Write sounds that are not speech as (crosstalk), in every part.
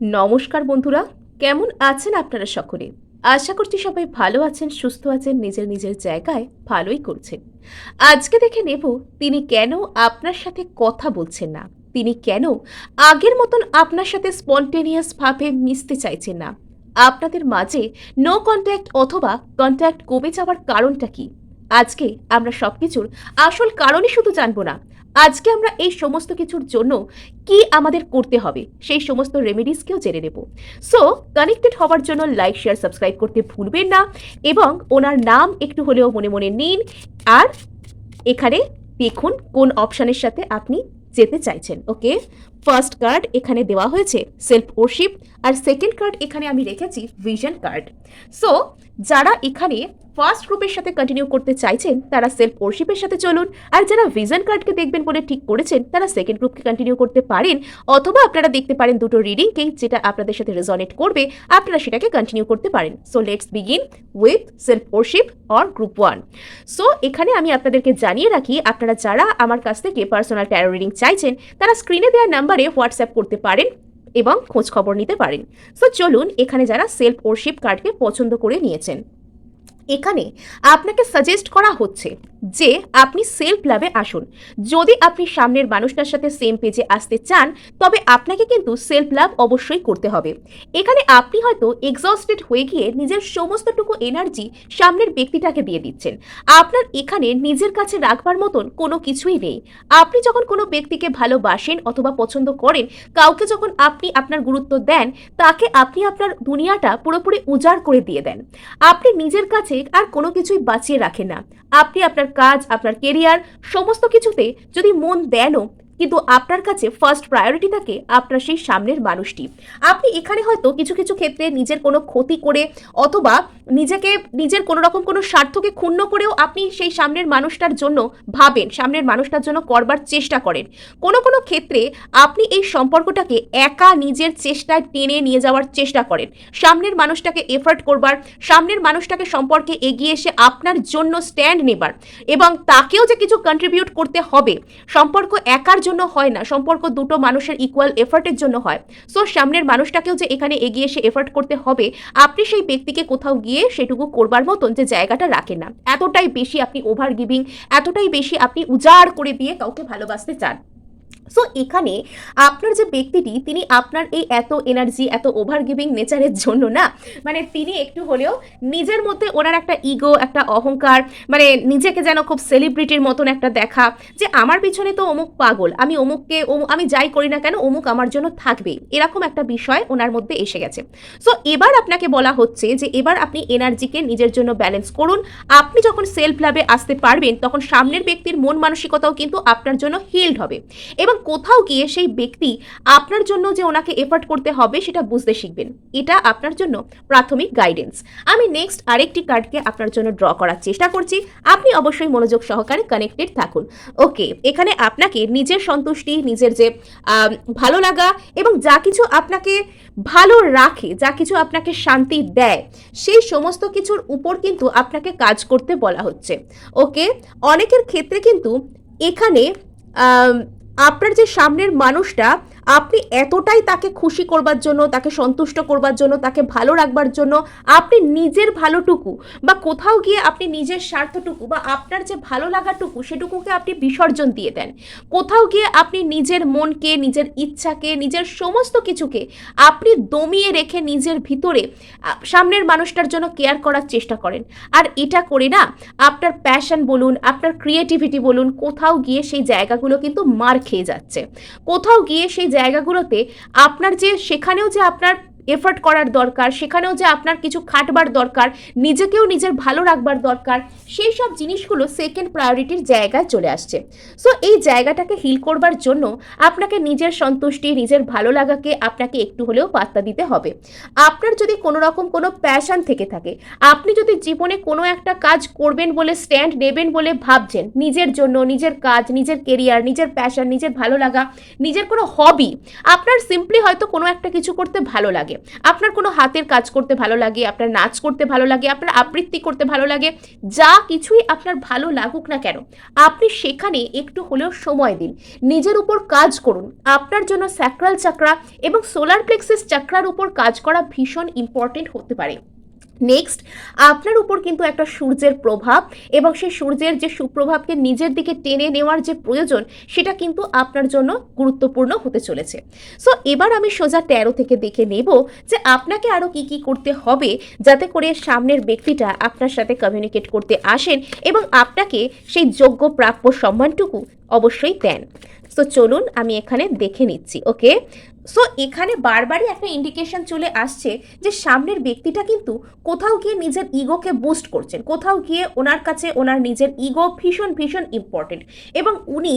নমস্কার বন্ধুরা, কেমন আছেন আপনারা সকলে? আশা করছি সবাই ভালো আছেন, সুস্থ আছেন, নিজের নিজের জায়গায় ভালোই করছেন। আজকে দেখে নেব তিনি কেন আপনার সাথে কথা বলছেন না, তিনি কেন আগের মতন আপনার সাথে স্পন্টেনিয়াস ভাবে মিশতে চাইছেন না, আপনাদের মাঝে নো কন্ট্যাক্ট অথবা কন্ট্যাক্ট কমে যাওয়ার কারণটা কি? আজকে আমরা সবকিছুর আসল কারণই শুধু জানব না আজকে আমরা এই সমস্ত কিছুর জন্য কি আমাদের করতে হবে? সেই সমস্ত রেমেডিসকেও জেনে নেব। সো কানেক্টেড হওয়ার জন্য লাইক শেয়ার সাবস্ক্রাইব করতে ভুলবেন না এবং ওনার নাম একটু হলেও মনে মনে নিন আর এখানে দেখুন কোন অপশানের সাথে আপনি যেতে চাইছেন ওকে ফার্স্ট কার্ড এখানে দেওয়া হয়েছে সেলফ ওরশিপ আর সেকেন্ড কার্ড এখানে আমি রেখেছি ভিশন কার্ড সো যারা এখানে ফার্স্ট গ্রুপের সাথে কন্টিনিউ করতে চাইছেন, তারা সেলফ ওরশিপের সাথে চলুন। আর যারা ভিজন কার্ডকে দেখবেন বলে ঠিক করেছেন, তারা সেকেন্ড গ্রুপকে কন্টিনিউ করতে পারেন। অথবা আপনারা দেখতে পারেন দুটো রিডিংকেই যেটা আপনাদের সাথে রেজনেট করবে, আপনারা সেটাকে কন্টিনিউ করতে পারেন। So let's begin with self worship or group one so এখানে আমি আপনাদেরকে জানিয়ে রাখি, আপনারা যারা আমার কাছ থেকে পার্সোনাল ট্যারো রিডিং চাইছেন, তারা স্ক্রিনে দেওয়া নাম্বারে হোয়াটসঅ্যাপ করতে পারেন এবং খোঁজ খবর নিতে পারেন। সো চলুন, এখানে যারা সেলফ ওরশিপ কার্ডকে পছন্দ করে নিয়েছেন। এখানে আপনাকে সাজেস্ট করা হচ্ছে যে আপনি সেলফ লাভে আসুন। যদি আপনি সামনের মানুষটার সাথে সেম পেজে আসতে চান, তবে আপনাকে কিন্তু সেলফ লাভ অবশ্যই করতে হবে। এখানে আপনি হয়তো এক্সস্টেড হয়ে গিয়ে নিজের সমস্তটুকু এনার্জি সামনের ব্যক্তিটাকে দিয়ে দিচ্ছেন। আপনার এখানে নিজের কাছে রাখবার মতন কোনো কিছুই নেই। আপনি যখন কোনো ব্যক্তিকে ভালোবাসেন অথবা পছন্দ করেন, কাউকে যখন আপনি আপনার গুরুত্ব দেন, তাকে আপনি আপনার দুনিয়াটা পুরোপুরি উজাড় করে দিয়ে দেন। আপনি নিজের কাছে আর কোনো কিছুই বাঁচিয়ে রাখে না। আপনি আপনার কাজ, আপনার কেরিয়ার সমস্ত কিছুতে যদি মন দেনও কিন্তু আপনার কাছে ফার্স্ট প্রায়োরিটি থাকে আপনার সেই সামনের মানুষটি। আপনি এখানে হয়তো কিছু কিছু ক্ষেত্রে নিজের কোনো ক্ষতি করে অথবা নিজেকে, নিজের কোনো রকম কোনো স্বার্থকে ক্ষুণ্ণ করেও আপনি সেই সামনের মানুষটার জন্য ভাবেন, সামনের মানুষটার জন্য করবার চেষ্টা করেন। কোনো কোনো ক্ষেত্রে আপনি এই সম্পর্কটাকে একা নিজের চেষ্টায় টেনে নিয়ে যাওয়ার চেষ্টা করেন। সামনের মানুষটাকে এফার্ট করবার, সামনের মানুষটাকে সম্পর্কে এগিয়ে এসে আপনার জন্য স্ট্যান্ড নেবার এবং তাকেও যে কিছু কন্ট্রিবিউট করতে হবে, সম্পর্ক একার জন্য হয় না। সম্পর্ক দুটো মানুষের ইকুয়াল এফার্টের জন্য হয়। সো সামনের মানুষটাকেও যে এখানে এগিয়ে এসে এফার্ট করতে হবে, আপনি সেই ব্যক্তিকে কোথাও গিয়ে সেটুকু করবার মতন যে জায়গাটা রাখেন না। এতটাই বেশি আপনি ওভার গিভিং এতটাই বেশি আপনি উজাড় করে দিয়ে কাউকে ভালোবাসতে চান। সো এখানে আপনার যে ব্যক্তিটি, তিনি আপনার এই এত এনার্জি এত ওভার গিভিং নেচারের জন্য না মানে তিনি একটু হলেও নিজের মধ্যে ওনার একটা ইগো একটা অহংকার মানে নিজেকে যেন খুব সেলিব্রিটির মতন একটা দেখা যে আমার পিছনে তো অমুক পাগল, আমি অমুককে অমুক আমি যাই করি না কেন, অমুক আমার জন্য থাকবে। এরকম একটা বিষয় ওনার মধ্যে এসে গেছে। সো এবার আপনাকে বলা হচ্ছে যে এবার আপনি এনার্জিকে নিজের জন্য ব্যালেন্স করুন। আপনি যখন সেলফ লাভে আসতে পারবেন, তখন সামনের ব্যক্তির মন মানসিকতাও কিন্তু আপনার জন্য হিল্ড হবে। এবং কোথাও গিয়ে সেই ব্যক্তি আপনার জন্য যে ওনাকে এফার্ট করতে হবে সেটা বুঝতে শিখবেন। এটা আপনার জন্য প্রাথমিক গাইডেন্স আমি নেক্সট আরেকটি কার্ডকে আপনার জন্য ড্র করার চেষ্টা করছি। আপনি অবশ্যই মনোযোগ সহকারে কানেক্টেড থাকুন। ওকে এখানে আপনাকে নিজের সন্তুষ্টি, নিজের যে ভালো লাগা এবং যা কিছু আপনাকে ভালো রাখে, যা কিছু আপনাকে শান্তি দেয়, সেই সমস্ত কিছুর উপর কিন্তু আপনাকে কাজ করতে বলা হচ্ছে। ওকে অনেকের ক্ষেত্রে কিন্তু এখানে আপনার যে সামনের মানুষটা আপনি এতটাই তাকে খুশি করবার জন্য, তাকে সন্তুষ্ট করবার জন্য, তাকে ভালো রাখবার জন্য আপনি নিজের ভালোটুকু বা কোথাও গিয়ে আপনি নিজের স্বার্থটুকু বা আপনার যে ভালো লাগাটুকু সেটুকুকে আপনি বিসর্জন দিয়ে দেন। কোথাও গিয়ে আপনি নিজের মনকে, নিজের ইচ্ছাকে, নিজের সমস্ত কিছুকে আপনি দমিয়ে রেখে নিজের ভিতরে সামনের মানুষটার জন্য কেয়ার করার চেষ্টা করেন। আর এটা করে না, আপনার প্যাশন বলুন, আপনার ক্রিয়েটিভিটি বলুন, কোথাও গিয়ে সেই জায়গাগুলো কিন্তু মার খেয়ে যাচ্ছে। কোথাও গিয়ে সেই জায়গাগুলোতে আপনার যে সেখানেও যে আপনার এফোর্ট করার দরকার, সেখানেও যে আপনার কিছু খাটবার দরকার, নিজেকেও নিজের ভালো রাখবার দরকার, সেই সব জিনিসগুলো সেকেন্ড প্রায়োরিটির জায়গায় চলে আসছে। সো এই জায়গাটাকে হিল করবার জন্য আপনাকে নিজের সন্তুষ্টি, নিজের ভালো লাগাকে আপনাকে একটু হলেও পাত্তা দিতে হবে। আপনার যদি কোনো রকম কোনো প্যাশন থেকে থাকে, আপনি যদি জীবনে কোনো একটা কাজ করবেন বলে স্ট্যান্ড নেবেন বলে ভাবছেন, নিজের জন্য, নিজের কাজ, নিজের কেরিয়ার নিজের প্যাশন নিজের ভালো লাগা, নিজের কোনো হবি আপনার সিম্পলি হয়তো কোনো একটা কিছু করতে ভালো লাগে। আপনার কোনো হাতের কাজ করতে ভালো লাগে, আপনার নাচ করতে ভালো লাগে, আপনার আবৃত্তি করতে ভালো লাগে, যা কিছুই আপনার ভালো লাগুক না কেন, আপনি সেখানে একটু হলেও সময় দিন। নিজের উপর কাজ করুন। আপনার জন্য স্যাক্রাল চাকরা এবং সোলার প্লেক্সিস চাকরার উপর কাজ করা ভীষণ ইম্পর্টেন্ট হতে পারে। নেক্সট আপনার উপর কিন্তু একটা সূর্যের প্রভাব এবং সেই সূর্যের যে সুপ্রভাবকে নিজের দিকে টেনে নেওয়ার যে প্রয়োজন, সেটা কিন্তু আপনার জন্য গুরুত্বপূর্ণ হতে চলেছে। সো এবার আমি সোজা তেরো থেকে দেখে নেব যে আপনাকে আরও কি কি করতে হবে যাতে করে সামনের ব্যক্তিটা আপনার সাথে কমিউনিকেট করতে আসেন এবং আপনাকে সেই যোগ্য, প্রাপ্য সম্মানটুকু অবশ্যই দেন। তো চলুন আমি এখানে দেখে নিচ্ছি ওকে সো এখানে বারবারই একটা ইন্ডিকেশন চলে আসছে যে সামনের ব্যক্তিটা কিন্তু কোথাও গিয়ে নিজের ইগোকে বুস্ট করছেন, কোথাও গিয়ে ওনার কাছে ওনার নিজের ইগো ভীষণ ভীষণ ইম্পর্টেন্ট এবং উনি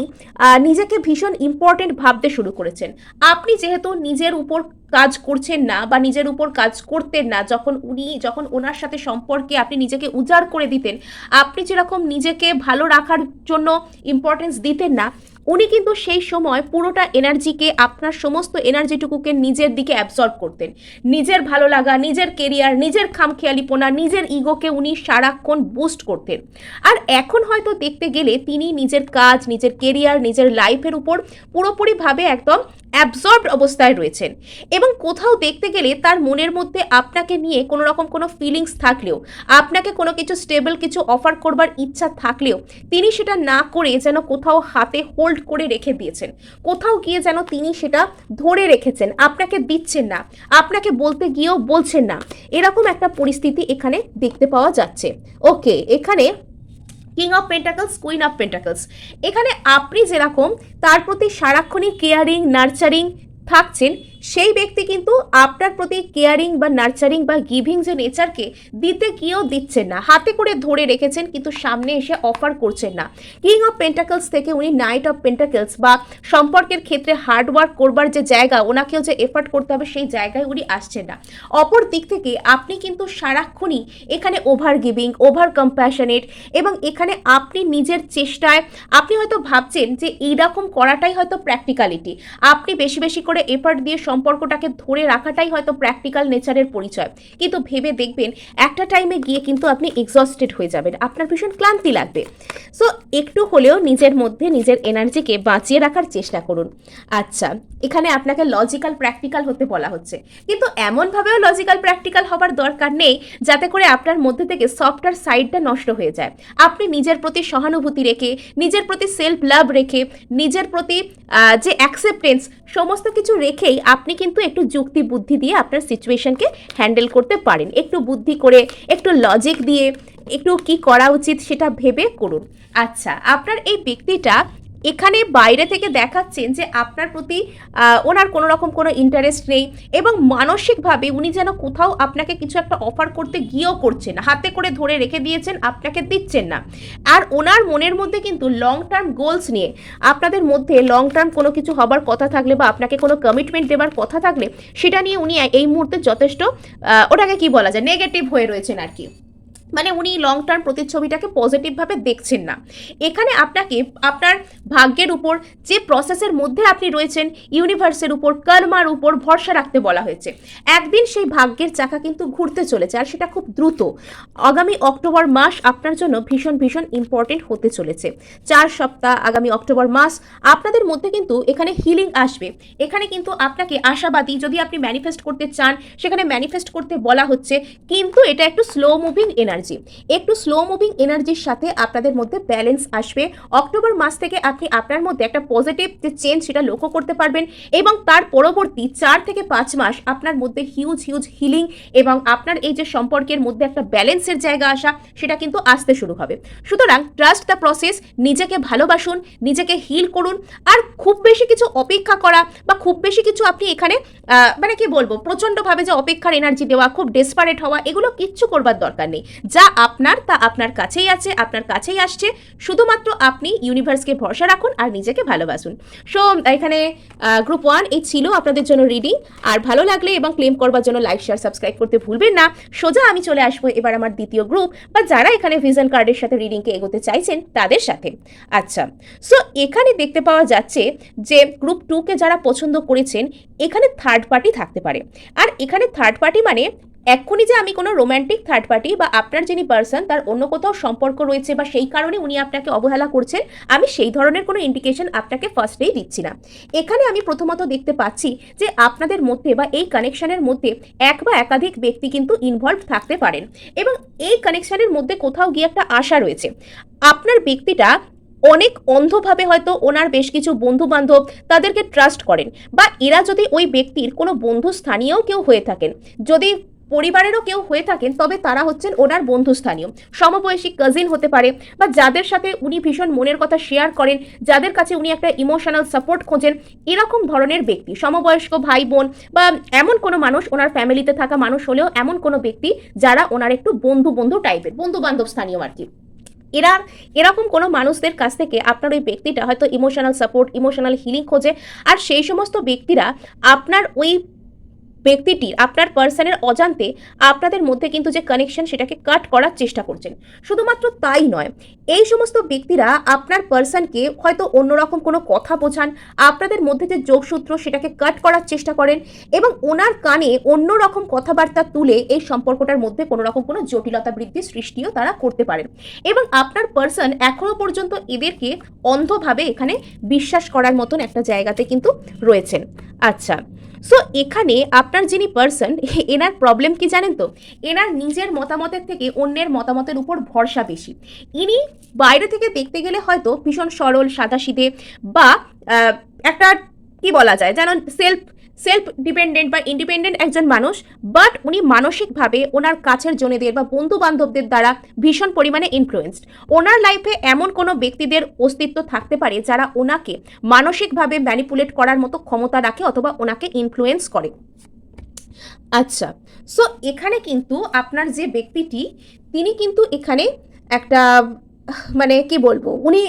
নিজেকে ভীষণ ইম্পর্টেন্ট ভাবতে শুরু করেছেন। আপনি যেহেতু নিজের উপর কাজ করছেন না বা নিজের উপর কাজ করতেন না, যখন উনি, যখন ওনার সাথে সম্পর্কে আপনি নিজেকে উজাড় করে দিতেন, আপনি যেরকম নিজেকে ভালো রাখার জন্য ইম্পর্টেন্স দিতেন না উনি কিন্তু সেই সময় পুরোটা এনার্জিকে আপনার সমস্ত এনার্জিটুকুকে নিজের দিকে অ্যাবসর্ব করতেন। নিজের ভালো লাগা, নিজের কেরিয়ার নিজের খামখেয়ালিপনা, নিজের ইগোকে উনি সারাক্ষণ বুস্ট করতেন। আর এখন হয়তো দেখতে গেলে তিনি নিজের কাজ, নিজের কেরিয়ার নিজের লাইফের উপর পুরোপুরিভাবে একদম অ্যাবজর্বড অবস্থায় রয়েছেন এবং কোথাও দেখতে গেলে তার মনের মধ্যে আপনাকে নিয়ে কোনো রকম কোনো ফিলিংস থাকলেও, আপনাকে কোনো কিছু স্টেবল কিছু অফার করবার ইচ্ছা থাকলেও, তিনি সেটা না করে যেন কোথাও হাতে হোল্ড করে রেখে দিয়েছেন। কোথাও গিয়ে যেন তিনি সেটা ধরে রেখেছেন। আপনাকে দিচ্ছেন না। আপনাকে বলতে গিয়েও বলছেন না। এরকম একটা পরিস্থিতি এখানে দেখতে পাওয়া যাচ্ছে। ওকে এখানে king of pentacles queen of pentacles এখানে আপনি যেরকম তার প্রতি সারাক্ষণই কেয়ারিং নার্চারিং থাকছেন সেই ব্যক্তি কিন্তু আপনার প্রতি কেয়ারিং বা নার্চারিং বা গিভিং যে নেচারকে দিতে গিয়েও দিচ্ছেন না। হাতে করে ধরে রেখেছেন কিন্তু সামনে এসে অফার করছেন না। কিং অফ পেন্টাকলস থেকে উনি নাইট অফ পেন্টাকলস বা সম্পর্কের ক্ষেত্রে হার্ডওয়ার্ক করবার যে জায়গা, ওনাকেও যে এফার্ট করতে হবে সেই জায়গায় উনি আসছেন না। অপর দিক থেকে আপনি কিন্তু সারাক্ষণই এখানে ওভার গিভিং ওভার কম্প্যাশনেট এবং এখানে আপনি নিজের চেষ্টায়, আপনি হয়তো ভাবছেন যে এইরকম করাটাই হয়তো প্র্যাকটিক্যালিটি আপনি বেশি বেশি করে এফার্ট দিয়ে সম্পর্কটাকে ধরে রাখাটাই হয়তো প্র্যাকটিক্যাল নেচারের পরিচয়। কিন্তু ভেবে দেখবেন, একটা টাইমে গিয়ে কিন্তু আপনি এক্সস্টেড হয়ে যাবেন। আপনার ভীষণ ক্লান্তি লাগবে। সো একটু হলেও নিজের মধ্যে নিজের এনার্জিকে বাঁচিয়ে রাখার চেষ্টা করুন। আচ্ছা এখানে আপনাকে লজিক্যাল প্র্যাকটিক্যাল হতে বলা হচ্ছে। কিন্তু এমনভাবেও লজিক্যাল প্র্যাকটিক্যাল হবার দরকার নেই, যাতে করে আপনার মধ্যে থেকে সফটওয়্যার সাইডটা নষ্ট হয়ে যায়। আপনি নিজের প্রতি সহানুভূতি রেখে, নিজের প্রতি সেলফ লাভ রেখে, নিজের প্রতি যে অ্যাকসেপ্টেন্স সমস্ত কিছু রেখেই আপনি কিন্তু একটু যুক্তি বুদ্ধি দিয়ে আপনার সিচুয়েশনকে হ্যান্ডেল করতে পারেন। একটু বুদ্ধি করে, একটু লজিক দিয়ে, একটু কি করা উচিত সেটা ভেবে করুন। আচ্ছা আপনার এই ব্যক্তিটা এখানে বাইরে থেকে দেখাচ্ছেন যে আপনার প্রতি ওনার কোনো রকম কোনো ইন্টারেস্ট নেই এবং মানসিকভাবে উনি যেন কোথাও আপনাকে কিছু একটা অফার করতে গিয়েও করছেন হাতে করে ধরে রেখে দিয়েছেন, আপনাকে দিচ্ছেন না। আর ওনার মনের মধ্যে কিন্তু লং টার্ম গোলস নিয়ে, আপনাদের মধ্যে লং টার্ম কোনো কিছু হবার কথা থাকলে বা আপনাকে কোনো কমিটমেন্ট দেবার কথা থাকলে, সেটা নিয়ে উনি এই মুহূর্তে যথেষ্ট ওটাকে কি বলা যায় নেগেটিভ হয়ে রয়েছেন আর কি। মানে উনি লং টার্ম প্রতিচ্ছবিটাকে পজিটিভভাবে দেখছেন না। এখানে আপনাকে, আপনার ভাগ্যের উপর যে প্রসেসের মধ্যে আপনি রয়েছেন ইউনিভার্সের উপর, কর্মার উপর ভরসা রাখতে বলা হয়েছে। একদিন সেই ভাগ্যের চাকা কিন্তু ঘুরতে চলেছে আর সেটা খুব দ্রুত। আগামী অক্টোবর মাস আপনার জন্য ভীষণ ভীষণ ইম্পর্টেন্ট হতে চলেছে। চার সপ্তাহ, আগামী অক্টোবর মাস আপনাদের মধ্যে কিন্তু এখানে হিলিং আসবে। এখানে কিন্তু আপনাকে আশাবাদী, যদি আপনি ম্যানিফেস্ট করতে চান, সেখানে ম্যানিফেস্ট করতে বলা হচ্ছে, কিন্তু এটা একটু স্লো মুভিং এনার্জি একটু স্লো মুভিং এনার্জির সাথে আপনাদের মধ্যে ব্যালেন্স আসবে। অক্টোবর মাস থেকে আপনি আপনার মধ্যে একটা পজিটিভ যে চেঞ্জ সেটা লক্ষ্য করতে পারবেন এবং তার পরবর্তী চার থেকে পাঁচ মাস আপনার মধ্যে হিউজ হিউজ হিলিং এবং আপনার এই যে সম্পর্কের মধ্যে একটা ব্যালেন্সের জায়গা আসা, সেটা কিন্তু আসতে শুরু হবে। সুতরাং ট্রাস্ট দ্য প্রসেস নিজেকে ভালোবাসুন, নিজেকে হিল করুন আর খুব বেশি কিছু অপেক্ষা করা বা খুব বেশি কিছু আপনি এখানে মানে কি বলব, প্রচণ্ডভাবে যে অপেক্ষার এনার্জি দেওয়া, খুব ডেসপারেট হওয়া, এগুলো কিচ্ছু করবার দরকার নেই। যা আপনার তা আপনার কাছেই আছে, আপনার কাছেই আসছে। শুধুমাত্র আপনি ইউনিভার্সকে ভরসা রাখুন আর নিজেকে ভালোবাসুন। সো এখানে গ্রুপ ওয়ান এই ছিল আপনাদের জন্য রিডিং আর ভালো লাগলে এবং ক্লেম করবার জন্য লাইক শেয়ার সাবস্ক্রাইব করতে ভুলবেন না। সোজা আমি চলে আসব এবার আমার দ্বিতীয় গ্রুপ বা যারা এখানে ভিজন কার্ডের সাথে রিডিংকে এগোতে চাইছেন, তাদের সাথে। আচ্ছা সো এখানে দেখতে পাওয়া যাচ্ছে যে গ্রুপ টুকে যারা পছন্দ করেছেন, এখানে থার্ড পার্টি থাকতে পারে। আর এখানে থার্ড পার্টি মানে এক্ষুনি যে আমি কোনো রোম্যান্টিক থার্ড পার্টি বা আপনার যিনি পার্সন তার অন্য কোথাও সম্পর্ক রয়েছে বা সেই কারণে উনি আপনাকে অবহেলা করছেন, আমি সেই ধরনের কোনো ইন্ডিকেশন আপনাকে ফার্স্টেই দিচ্ছি না। এখানে আমি প্রথমত দেখতে পাচ্ছি যে আপনাদের মধ্যে বা এই কানেকশানের মধ্যে এক বা একাধিক ব্যক্তি কিন্তু ইনভলভ থাকতে পারেন এবং এই কানেকশানের মধ্যে কোথাও গিয়ে একটা আশা রয়েছে। আপনার ব্যক্তিটা অনেক অন্ধভাবে হয়তো ওনার বেশ কিছু বন্ধু বান্ধব তাদেরকে ট্রাস্ট করেন বা এরা যদি ওই ব্যক্তির কোনো বন্ধু স্থানীয় কেউ হয়ে থাকেন, যদি পরিবারেরও কেউ হয়ে থাকেন, তবে তারা হচ্ছেন ওনার বন্ধুস্থানীয়। সমবয়সী কাজিন হতে পারে বা যাদের সাথে উনি ভীষণ মনের কথা শেয়ার করেন, যাদের কাছে উনি একটা ইমোশনাল সাপোর্ট খোঁজেন, এরকম ধরনের ব্যক্তি, সমবয়স্ক ভাই বোন বা এমন কোনো মানুষ ওনার ফ্যামিলিতে থাকা মানুষ হলেও এমন কোনো ব্যক্তি যারা ওনার একটু বন্ধু বন্ধু টাইপের বন্ধু বান্ধব স্থানীয় আর কি। এরা, এরকম কোনো মানুষদের কাছ থেকে আপনার ওই ব্যক্তিটা হয়তো ইমোশনাল সাপোর্ট ইমোশনাল হিলিং খোঁজে, আর সেই সমস্ত ব্যক্তিরা আপনার ওই ব্যক্তিটির আপনার পার্সনের অজান্তে আপনাদের মধ্যে কিন্তু যে কানেকশন সেটাকে কাট করার চেষ্টা করছেন। শুধুমাত্র তাই নয়, এই সমস্ত ব্যক্তিরা আপনার পার্সনকে হয়তো অন্যরকম কোনো কথা বোঝান, আপনাদের মধ্যে যে যোগসূত্র সেটাকে কাট করার চেষ্টা করেন এবং ওনার কানে অন্যরকম কথাবার্তা তুলে এই সম্পর্কটার মধ্যে কোনো রকম কোনো জটিলতা বৃদ্ধির সৃষ্টিও তারা করতে পারেন। এবং আপনার পার্সন এখনও পর্যন্ত এদেরকে অন্ধভাবে এখানে বিশ্বাস করার মতন একটা জায়গাতে কিন্তু রয়েছেন। আচ্ছা সো এখানে আপনার যিনি পার্সন (laughs) এনার প্রবলেম কি জানেন তো? এনার নিজের মতামতের থেকে অন্যের মতামতের উপর ভরসা বেশি। ইনি বাইরে থেকে দেখতে গেলে হয়তো ভীষণ সরল, সাদাসিধে বা একটা কি বলা যায়? যেন সেলফ সেলফ ডিপেন্ডেন্ট বা ইন্ডিপেন্ডেন্ট একজন মানুষ বাট উনি মানসিকভাবে ওনার কাছের জনেদের বা বন্ধু বান্ধবদের দ্বারা ভীষণ পরিমাণে ইনফ্লুয়েসড ওনার লাইফে এমন কোনো ব্যক্তিদের অস্তিত্ব থাকতে পারে যারা ওনাকে মানসিকভাবে ম্যানিপুলেট করার মতো ক্ষমতা রাখে অথবা ওনাকে ইনফ্লুয়েন্স করে। আচ্ছা সো এখানে কিন্তু আপনার যে ব্যক্তিটি, তিনি কিন্তু এখানে একটা মানে কি বলব, উনি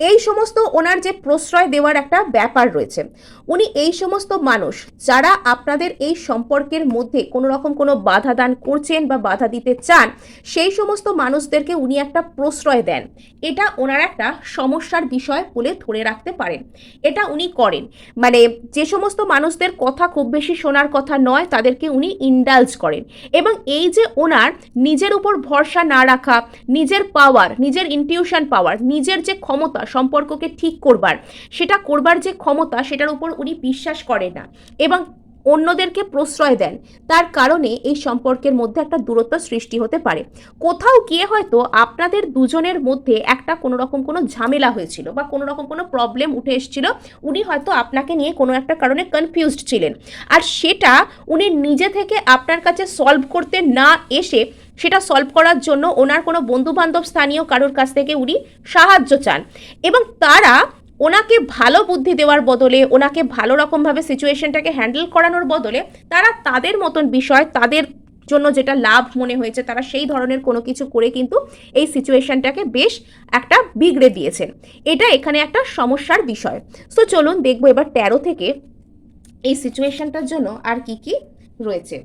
এই সমস্ত ওনার যে প্রশ্রয় দেওয়ার একটা ব্যাপার রয়েছে। উনি এই সমস্ত মানুষ যারা আপনাদের এই সম্পর্কের মধ্যে কোনো রকম কোনো বাধা দান করছেন বা বাধা দিতে চান, সেই সমস্ত মানুষদেরকে উনি একটা প্রশ্রয় দেন। এটা ওনার একটা সমস্যার বিষয় বলে ধরে রাখতে পারেন। এটা উনি করেন। মানে যে সমস্ত মানুষদের কথা খুব বেশি শোনার কথা নয়, তাদেরকে উনি ইন্ডালজ করেন। এবং এই যে ওনার নিজের উপর ভরসা না রাখা, নিজের পাওয়ার নিজের ইনটিউশন পাওয়ার নিজের যে ক্ষমতা সম্পর্ককে ঠিক করবার। সেটা করবার যে ক্ষমতা, সেটার উপর উনি বিশ্বাস করেন না এবং অন্যদেরকে প্রশ্রয় দেন। তার কারণে এই সম্পর্কের মধ্যে একটা দূরত্ব সৃষ্টি হতে পারে। কোথাও গিয়ে হয়তো আপনাদের দুজনের মধ্যে একটা কোনো রকম কোনো ঝামেলা হয়েছিল বা কোনো রকম কোনো প্রবলেম উঠে এসেছিল, উনি হয়তো আপনাকে নিয়ে কোনো একটা কারণে কনফিউজড ছিলেন। আর সেটা উনি নিজে থেকে আপনার কাছে সলভ করতে না এসে সেটা সলভ করার জন্য ওনার কোনো বন্ধু বান্ধব স্থানীয় কারোর কাছ থেকে উনি সাহায্য চান। এবং তারা ওনাকে ভালো বুদ্ধি দেওয়ার বদলে, ওনাকে ভালো রকমভাবে সিচুয়েশনটাকে হ্যান্ডেল করানোর বদলে তারা তাদের মতন বিষয়, তাদের জন্য যেটা লাভ মনে হয়েছে, তারা সেই ধরনের কোনো কিছু করে কিন্তু এই সিচুয়েশনটাকে বেশ একটা বিগড়ে দিয়েছেন। এটা এখানে একটা সমস্যার বিষয়। সো চলুন দেখব এবার তেরো থেকে এই সিচুয়েশনটার জন্য আর কি কি রয়েছে।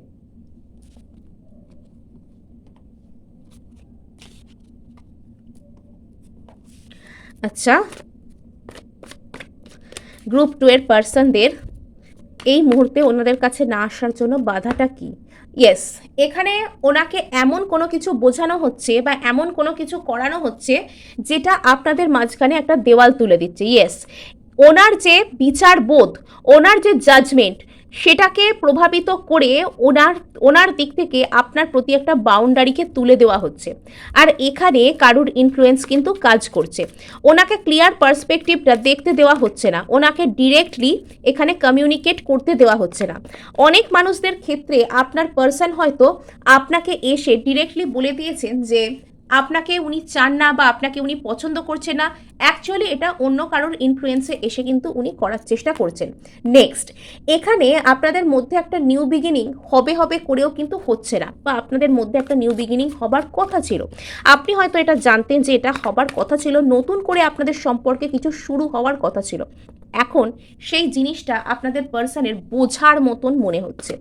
আচ্ছা। গ্রুপ টু এর পার্সনদের এই মুহূর্তে ওনাদের কাছে না আসার জন্য বাধাটা কি? ইয়েস এখানে ওনাকে এমন কোনো কিছু বোঝানো হচ্ছে বা এমন কোনো কিছু করানো হচ্ছে যেটা আপনাদের মাঝখানে একটা দেওয়াল তুলে দিচ্ছে। ইয়েস ওনার যে বিচার বোধ ওনার যে জাজমেন্ট সেটাকে প্রভাবিত করে ওনার ওনার দিক থেকে আপনার প্রতি একটা বাউন্ডারিকে তুলে দেওয়া হচ্ছে। আর এখানে কারুর ইনফ্লুয়েন্স কিন্তু কাজ করছে। ওনাকে ক্লিয়ার পার্সপেক্টিভটা দেখতে দেওয়া হচ্ছে না। ওনাকে ডিরেক্টলি এখানে কমিউনিকেট করতে দেওয়া হচ্ছে না। অনেক মানুষদের ক্ষেত্রে আপনার পার্সন হয়তো আপনাকে এসে ডিরেক্টলি বলে দিয়েছেন যে আপনাকে উনি চান না বা আপনাকে উনি পছন্দ করছেন না অ্যাকচুয়ালি এটা অন্য কারোর ইনফ্লুয়েন্সে এসে কিন্তু উনি করার চেষ্টা করছেন। নেক্সট এখানে আপনাদের মধ্যে একটা নিউ বিগিনিং হবে হবে করেও কিন্তু হচ্ছে না, বা আপনাদের মধ্যে একটা নিউ বিগিনিং হবার কথা ছিল। আপনি হয়তো এটা জানতেন যে এটা হবার কথা ছিল, নতুন করে আপনাদের সম্পর্কে কিছু শুরু হওয়ার কথা ছিল। এখন সেই জিনিসটা আপনাদের পার্সনের বোঝার মতন মনে হচ্ছে।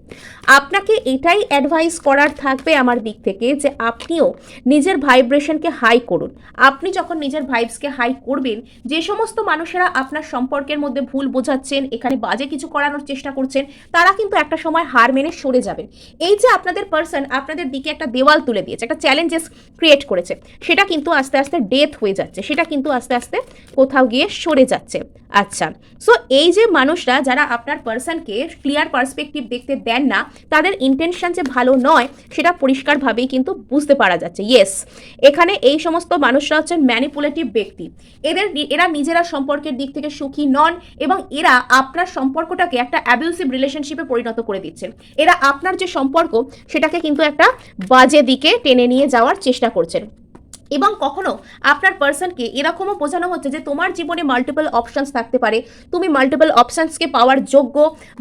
আপনাকে এটাই অ্যাডভাইস করার থাকবে আমার দিক থেকে যে আপনিও নিজের ভাই ভাইব্রেশনকে হাই করুন। আপনি যখন নিজের ভাইবসকে হাই করবেন, যে সমস্ত মানুষেরা আপনার সম্পর্কের মধ্যে ভুল বোঝাচ্ছেন, এখানে বাজে কিছু করানোর চেষ্টা করছেন, তারা কিন্তু একটা সময় হার মেনে সরে যাবেন। এই যে আপনাদের পার্সন আপনাদের দিকে একটা দেওয়াল তুলে দিয়েছে, একটা চ্যালেঞ্জেস ক্রিয়েট করেছে, সেটা কিন্তু আস্তে আস্তে ডেথ হয়ে যাচ্ছে, সেটা কিন্তু আস্তে আস্তে কোথাও গিয়ে সরে যাচ্ছে। আচ্ছা সো এই যে মানুষরা যারা আপনার পার্সনকে ক্লিয়ার পার্সপেক্টিভ দেখতে দেন না, তাদের ইন্টেনশন যে ভালো নয়, সেটা পরিষ্কারভাবেই কিন্তু বুঝতে পারা যাচ্ছে। ইয়েস এখানে এই সমস্ত মানুষরা হচ্ছেন ম্যানিপুলেটিভ ব্যক্তি। এদের এরা নিজেরা সম্পর্কের দিক থেকে সুখী নন এবং এরা আপনার সম্পর্কটাকে একটা অ্যাবিউসিভ রিলেশনশিপে পরিণত করে দিচ্ছেন। এরা আপনার যে সম্পর্ক, সেটাকে কিন্তু একটা বাজে দিকে টেনে নিয়ে যাওয়ার চেষ্টা করছেন। এবং কখনো আপনার পার্সনকে এরকমও বোঝানো হচ্ছে যে তোমার জীবনে মাল্টিপল অপশনস থাকতে পারে। তুমি মাল্টিপল অপশানসকে পাওয়ার যোগ্য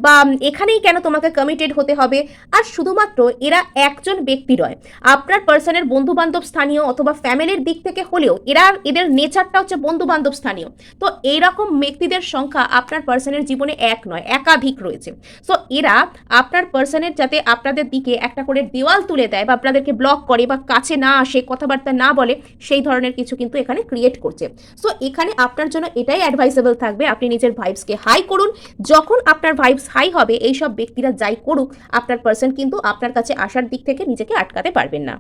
বা এখানেই কেন তোমাকে কমিটেড হতে হবে। আর শুধুমাত্র এরা একজন ব্যক্তি নয়, আপনার পার্সনের বন্ধু বান্ধব স্থানীয় অথবা ফ্যামিলির দিক থেকে হলেও এরা এদের নেচারটা হচ্ছে বন্ধু বান্ধব স্থানীয়। তো এইরকম ব্যক্তিদের সংখ্যা আপনার পার্সনের জীবনে এক নয়, একাধিক রয়েছে। সো এরা আপনার পার্সনের যাতে আপনাদের দিকে একটা করে দেওয়াল তুলে দেয় বা আপনাদেরকে ব্লক করে বা কাছে না আসে, কথাবার্তা না বলে সেই ধরনের কিছু কিন্তু এখানে ক্রিয়েট করছে। সো এখানে আপনার জন্য এটাই অ্যাডভাইসেবল থাকবে। আপনি নিজের ভাইবসকে হাই করুন। যখন আপনার ভাইবস হাই হবে, এইসব ব্যক্তিরা যাই করুক, আপনার পার্সন কিন্তু আপনার কাছে আসার দিক থেকে নিজেকে আটকাতে পারবেন না।